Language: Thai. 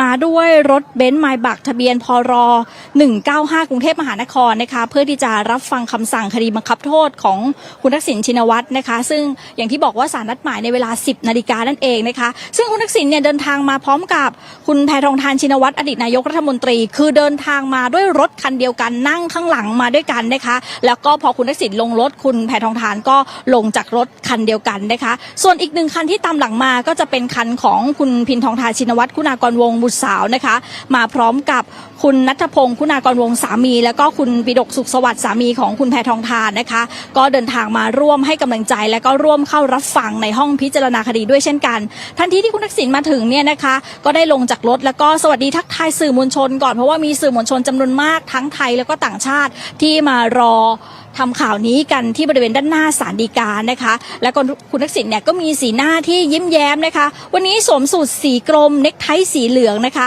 มาด้วยรถเบนซ์ไมบักทะเบียนพร195 กรุงเทพมหานครนะคะเพื่อที่จะรับฟังคำสั่งคดีบังคับโทษของคุณทักษิณชินวัตรนะคะ ซึ่งอย่างที่บอกว่าสารนัดหมายในเวลา 10 นาฬิกานั่นเองนะคะ ซึ่งคุณทักษิณเนี่ยเดินทางมาพร้อมกับคุณแพทองทานชินวัตรอดีตนายกรัฐมนตรี คือเดินทางมาด้วยรถคันเดียวกันนั่งข้างหลังมาด้วยกันนะคะ แล้วก็พอคุณทักษิณลงรถคุณแพทองทานก็ลงจากรถคันเดียวกันนะคะ ส่วนอีกหนึ่งคันที่ตามหลังมาก็จะเป็นคันของคุณพินทองทานชินวัตรคุณากรวงศ์บุตรสาวนะคะ มาพร้อมกับคุณนัทพงศ์คุณากรวงสามี แล้วก็คุณปิดกสุขสวัสดิ์สามีของคุณแพทองทานนะคะ ก็เดินทางมาร่วมให้กำลังใจ และก็ร่วมเข้ารับฟังในห้องพิจารณาคดีด้วยเช่นกัน ทันทีที่คุณทักษิณมาถึงเนี่ยนะคะ ก็ได้ลงจากรถแล้วก็สวัสดีทักทายสื่อมวลชนก่อนเพราะว่ามีสื่อมวลชนจำนวนมากทั้งไทยแล้วก็ต่างชาติที่มารอ ทำข่าวนี้กันที่บริเวณด้านหน้าศาลฎีกานะคะ และก็คุณทักษิณเนี่ยก็มีสีหน้าที่ยิ้มแย้มนะคะ วันนี้สวมสูทสีกรมเน็กไทสีเหลืองนะคะ